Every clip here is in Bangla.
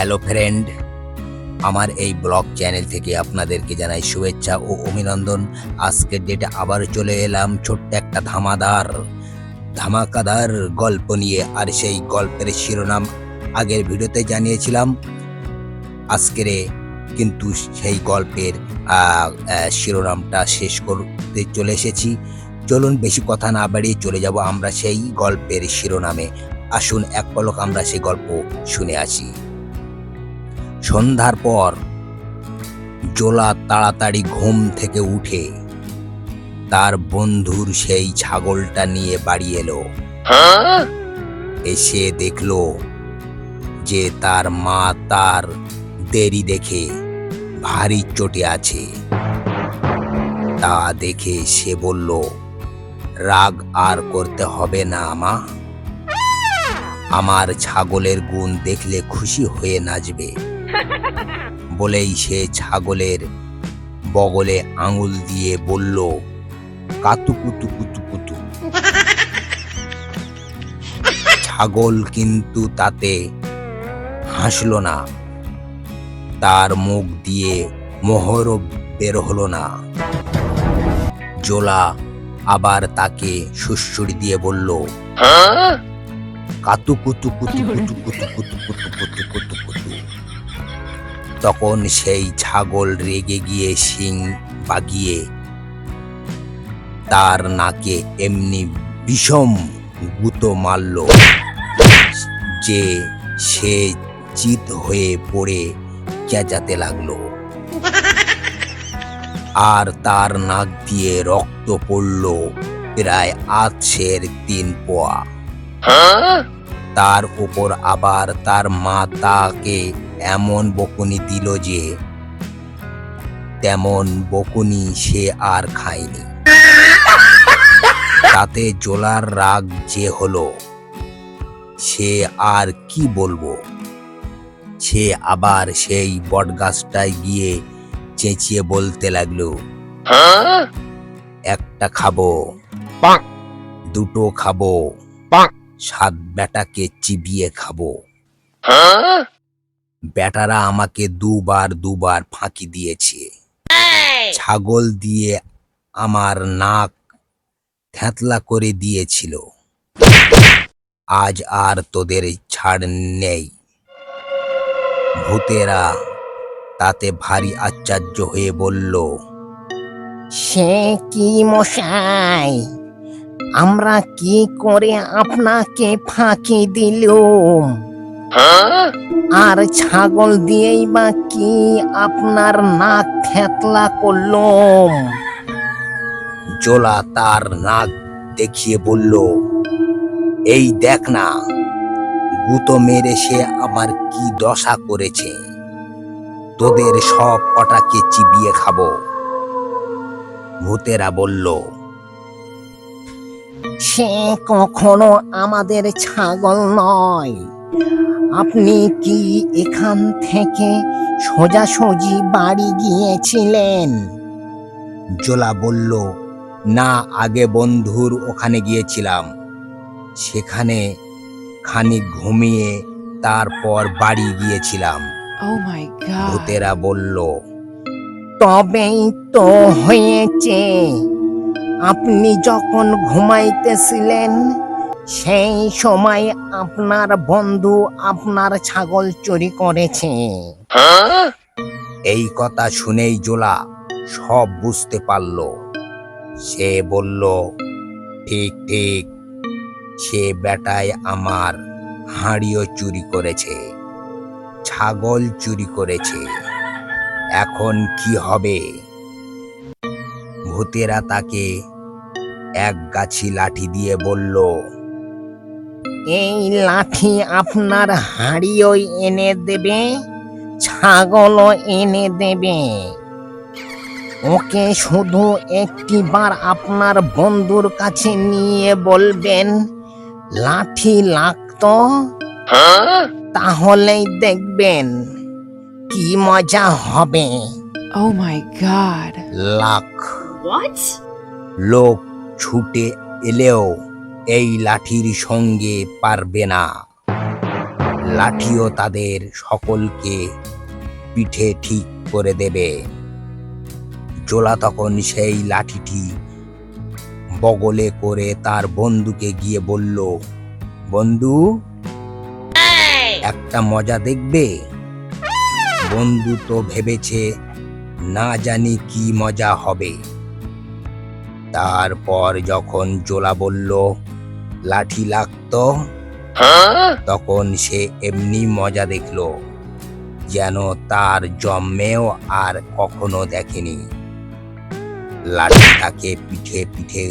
হ্যালো ফ্রেন্ড আমার এই ব্লগ চ্যানেল থেকে আপনাদেরকে জানাই শুভেচ্ছা ও অভিনন্দন। আজকের ডেটে আবার চলে এলাম ছোট্ট একটা ধামাদার, ধামাকাদার গল্প নিয়ে। আর সেই গল্পের শিরোনাম আগের ভিডিওতে জানিয়েছিলাম। আজকের কিন্তু সেই গল্পের শিরোনামটা শেষ করতে চলে এসেছি। চলুন বেশি কথা না বাড়িয়ে চলে যাব আমরা সেই গল্পের শিরোনামে। আসুন এক পলক আমরা সেই গল্প শুনে আসি। সন্ধ্যার পর জোলা তাড়াতাড়ি ঘুম থেকে উঠে তার বন্ধুর সেই ছাগলটা নিয়ে বাড়ি এলো। এসে দেখল যে তার মা তার দেরি দেখে ভারী চটে আছে। তা দেখে সে বলল, রাগ আর করতে হবে না মা। আমার ছাগলের গুণ দেখলে খুশি হয়ে নাচবে। বলেই সে ছাগলের বগলে আঙুল দিয়ে বলল কাতু কুতু কুতু কুতু ছাগল কিন্তু তাতে হাসলো না। তার মুখ দিয়ে মোহরও বের হলো না। জোলা আবার তাকে সুশ্রুড়ি দিয়ে বলল কাতু কুতু কুতু কুতু কুতু কুতু কুতু কুতু কুতু কুতু তখন সেই ছাগল রেগে গিয়ে শিং বাগিয়ে তার নাকে এমনি বিষম গুতো মারল যে সে চিত হয়ে পড়ে চেঁচাতে লাগল। আর তার নাক দিয়ে রক্ত পড়ল প্রায় আছের তিন পোয়া। তার উপর আবার তার মা তাকে এমন বকুনি দিল যে তেমন বকুনি সে আর খায়নি। তাতে জোলার রাগ যে হলো, সে আর কি বলব? সে আবার সেই বটগাছটায় গিয়ে চেঁচিয়ে বলতে লাগল, একটা খাব, দুটো খাব, সাত বেটাকে চিবিয়ে খাব। বেটারা আমাকে দুবার দুবার ফাঁকি দিয়েছে। ছাগল দিয়ে আমার নাক থ্যাতলা করে দিয়েছিল। আজ আর তোদের ছাড় নেই। ভূতেরা তাতে ভারী আশ্চর্য হয়ে বলল সে কি মশাই? আমরা কি করে আপনাকে ফাঁকি দিলুম? আর ছাগল দিয়েই বা কি আপনার নাক থেতলা করলুম? জোলা তার নাক দেখিয়ে বলল, এই দেখ না, গুতো মেরে সে আমার কি দশা করেছে? তোদের সব কটাকে চিবিয়ে খাব। ভূতেরা বলল, সে কখনো আমাদের ছাগল নয়। আপনি কি এখান থেকে সোজাসুজি বাড়ি গিয়েছিলেন? জোলা বলল না আগে বন্ধুর ওখানে গিয়েছিলাম। সেখানে খানিক ঘুমিয়ে তারপর বাড়ি গিয়েছিলাম। Oh ভূতেরা বলল তবেই তো হয়েছে। আপনি যখন ঘুমাইতেছিলেন সেই সময় আপনার বন্ধু আপনার ছাগল চুরি করেছে। এই কথা শুনেই জোলা সব বুঝতে পারল। সে বলল, ঠিক ঠিক, সে বেটায় আমার হাঁড়িও চুরি করেছে, ছাগল চুরি করেছে। এখন কি হবে? ভূতেরা তাকে এক গাছি লাঠি দিয়ে বলল এই লাঠি আপনার হাঁড়িও এনে দেবে ছাগলও এনে দেবে। ওকে শুধু একটিবার আপনার বন্ধুর কাছে নিয়ে বলবেন লাঠি লাগতো? তাহলেই দেখবেন কি মজা হবে। My god. লাখ লোক ছুটে এলেও এই লাঠির সঙ্গে পারবে না। লাঠিও তাদের সকলকে পিঠে ঠিক করে দেবে। জোলা তখন সেই লাঠিটি বগলে করে তার বন্ধুকে গিয়ে বলল, বন্ধু, একটা মজা দেখবে? বন্ধু তো ভেবেছে না জানি কি মজা হবে। তারপর যখন জোলা বলল লাঠি লাগতো। তখন সে এমনি মজা দেখল, যেন তার জন্মেও আর কখনো দেখেনি। লাঠি তাকে পিঠে পিঠে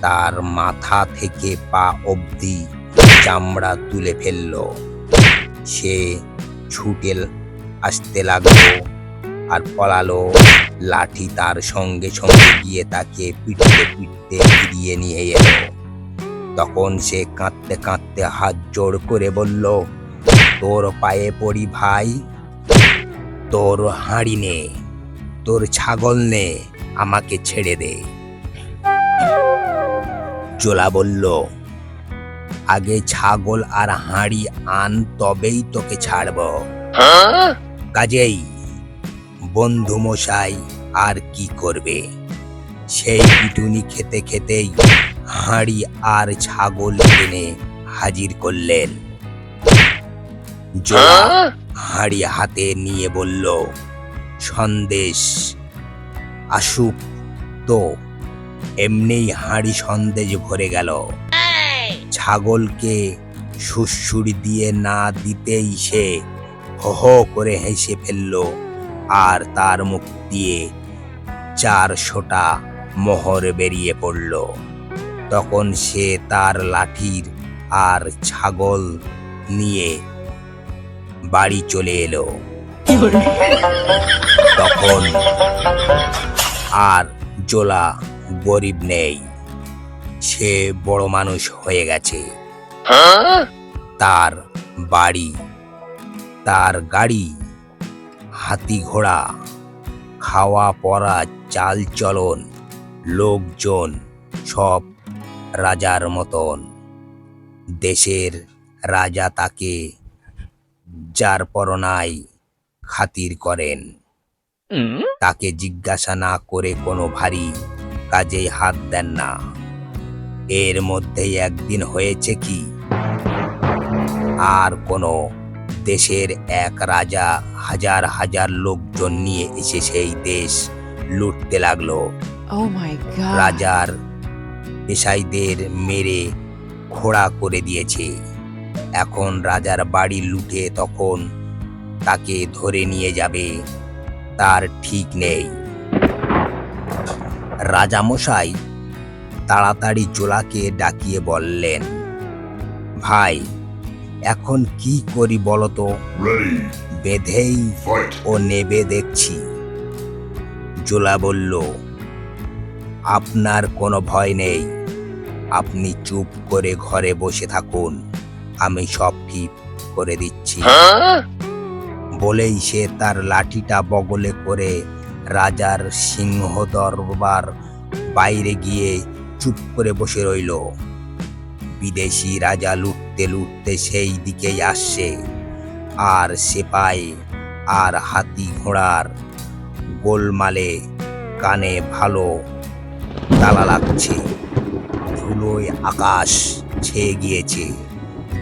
তার মাথা থেকে পা অবধি চামড়া তুলে ফেলল। সে ছুটে আসতে লাগল আর পলালো। লাঠি তার সঙ্গে সঙ্গে গিয়ে তাকে পিটতে পিটতে ফিরিয়ে নিয়ে এলো। তখন সে কাঁদতে কাঁদতে হাত জোড় করে বলল, তোর পায়ে পড়ি ভাই, তোর হাঁড়ি নে, তোর ছাগল নে, আমাকে ছেড়ে দে। জোলা বলল, আগে ছাগল আর হাঁড়ি আন, তবেই তোকে ছাড়ব। কাজেই বন্ধু মশাই আর কি করবে? সেই পিটুনি খেতে খেতেই হাঁড়ি আর ছাগল এনে হাজির করলেন। জোলা হাঁড়ি হাতে নিয়ে বলল সন্দেশ আসুক তো। এমনি হাঁড়ি সন্দেশ ভরে গেল। ছাগলকে সুসুড়ি দিয়ে না দিতেই সে হো হো করে হেসে ফেলল আর তার মুখ দিয়ে চারশোটা মোহর বেরিয়ে পড়ল। তখন সে তার লাঠির আর ছাগল নিয়ে বাড়ি চলে এলো। তখন আর জোলা গরিব নেই। সে বড় মানুষ হয়ে গেছে। তার বাড়ি, তার গাড়ি, হাতি ঘোড়া, খাওয়া পরা চাল চলন, লোকজন সব রাজার মতন। দেশের রাজা তাকে যার পরনায় খাতির করেন। তাকে জিজ্ঞাসা না করে কোনো ভারী কাজেই হাত দেন না। এর মধ্যেই একদিন হয়েছে কি? আর কোনো দেশের এক রাজা হাজার হাজার লোকজন নিয়ে এসে সেই দেশ লুটতে লাগল। Oh. রাজার পেশাইদের মেরে খোড়া করে দিয়েছে। এখন রাজার বাড়ি লুটে তখন তাকে ধরে নিয়ে যাবে তার ঠিক নেই। রাজামশাই তাড়াতাড়ি জোলাকে ডাকিয়ে বললেন ভাই এখন কি করি বলতো বেঁধেই ও নেবে দেখছি। জোলা বলল আপনার কোনো ভয় নেই। আপনি চুপ করে ঘরে বসে থাকুন। আমি সব ঠিক করে দিচ্ছি। বলেই সে তার লাঠিটা বগলে করে রাজার সিংহ দরবার বাইরে গিয়ে চুপ করে বসে রইল। বিদেশি রাজা লুটতে লুটতে সেই দিকেই আসছে। আর সেপাই আর হাতি ঘোড়ার গোলমালে কানে ভালো তালা লাগছে। ধুলোয় আকাশ ছেয়ে গিয়েছে।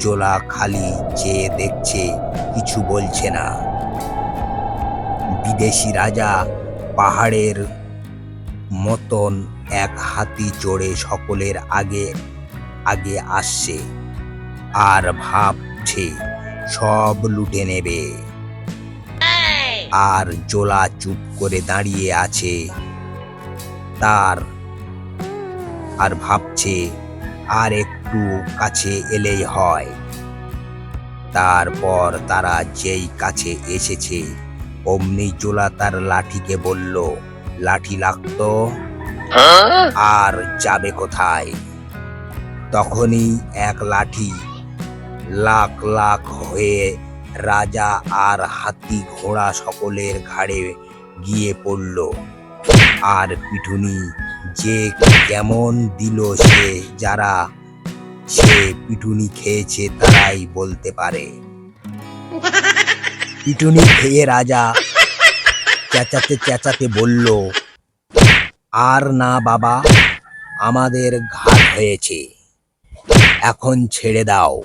জোলা খালি চেয়ে দেখছে, কিছু বলছে না। বিদেশি রাজা পাহাড়ের মতন এক হাতি চড়ে সকলের আগে আগে আসছে আর ভাবছে, সব লুটে নেবে। আর জোলা চুপ করে দাঁড়িয়ে আছে। তার আর ভাবছে, আর একটু কাছে এলেই হয়। তারপর তারা যেই কাছে এসেছে, অমনি জোলা তার লাঠিকে বলল, লাঠি লাগতো? আর যাবে কোথায়? তখনই এক লাঠি লাখ লাখ হয়ে রাজা আর হাতি ঘোড়া সকলের ঘাড়ে গিয়ে পড়ল। আর পিঠুনি যে কেমন দিল সে, যারা সে পিটুনি খেয়েছে তারাই বলতে পারে। পিটুনি খেয়ে রাজা চেঁচাতে চেঁচাতে বলল, আর না বাবা, আমাদের ঘাট হয়েছে। এখন ছেড়ে দাও,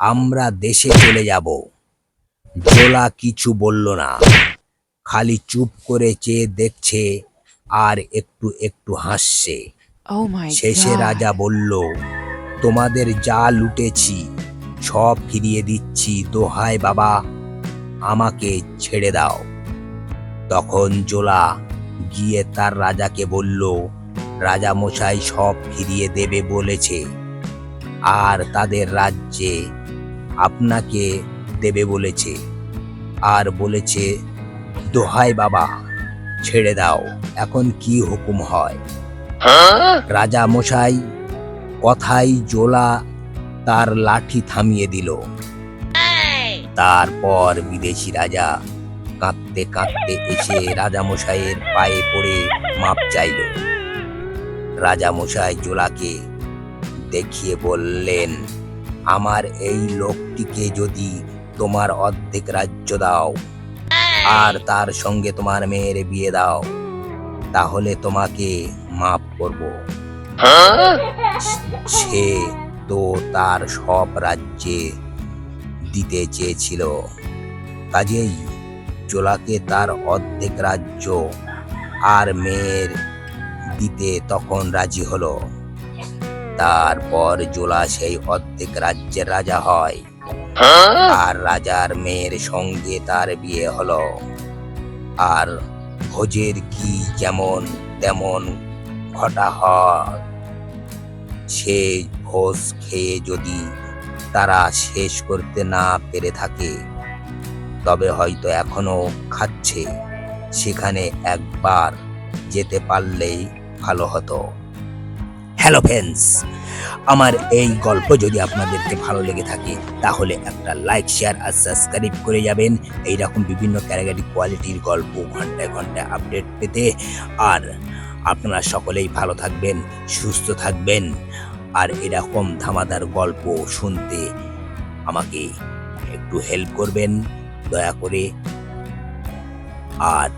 আমরা দেশে চলে যাব। জোলা কিছু বলল না। খালি চুপ করে চেয়ে দেখছে আর একটু একটু হাসছে। Oh শেষে রাজা বলল তোমাদের যা লুটেছি সব ফিরিয়ে দিচ্ছি দোহাই বাবা আমাকে ছেড়ে দাও। তখন জোলা গিয়ে তার রাজাকে বলল রাজা মশাই সব ফিরিয়ে দেবে বলেছে আর তাদের রাজ্যে আপনাকে দেবে বলেছে আর বলেছে দোহাই বাবা। ছেড়ে দাও। এখন কি হুকুম হয়? রাজা মশাই কথাই জোলা তার লাঠি থামিয়ে দিল। তারপর বিদেশি রাজা কাঁদতে কাঁদতে এসে রাজা মশাইয়ের পায়ে পড়ে মাপ চাইল। রাজা মশাই জোলাকে দেখিয়ে বললেন, আমার এই লোকটিকে যদি তোমার অর্ধেক রাজ্য দাও আর তার সঙ্গে তোমার মেয়ের বিয়ে দাও। তাহলে তোমাকে মাফ করব। সে তো তার সব রাজ্যে দিতে চেয়েছিল। কাজেই জোলাকে তার অর্ধেক রাজ্য আর মেয়ের দিতে তখন রাজি হলো। তারপর জোলা সেই অর্ধেক রাজ্যের রাজা হয়। আর রাজার মেয়ের সঙ্গে তার বিয়ে হলো। আর ভোজের কি যেমন তেমন ঘটা হয়, সে ভোজ খেয়ে যদি তারা শেষ করতে না পেরে থাকে, তবে হয়তো এখনও খাচ্ছে। সেখানে একবার যেতে পারলেই ভালো হতো। হ্যালো ফ্রেন্ডস আমার এই গল্প যদি আপনাদেরকে ভালো লেগে থাকে তাহলে একটা লাইক শেয়ার আর সাবস্ক্রাইব করে যাবেন। এইরকম বিভিন্ন ক্যাটাগরি কোয়ালিটির গল্প ঘন্টায় ঘন্টায় আপডেট পেতে। আর আপনারা সকলেই ভালো থাকবেন সুস্থ থাকবেন। আর এরকম ধামাদার গল্প শুনতে আমাকে একটু হেল্প করবেন দয়া করে। আর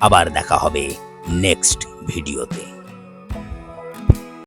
আবার দেখা হবে নেক্সট ভিডিওতে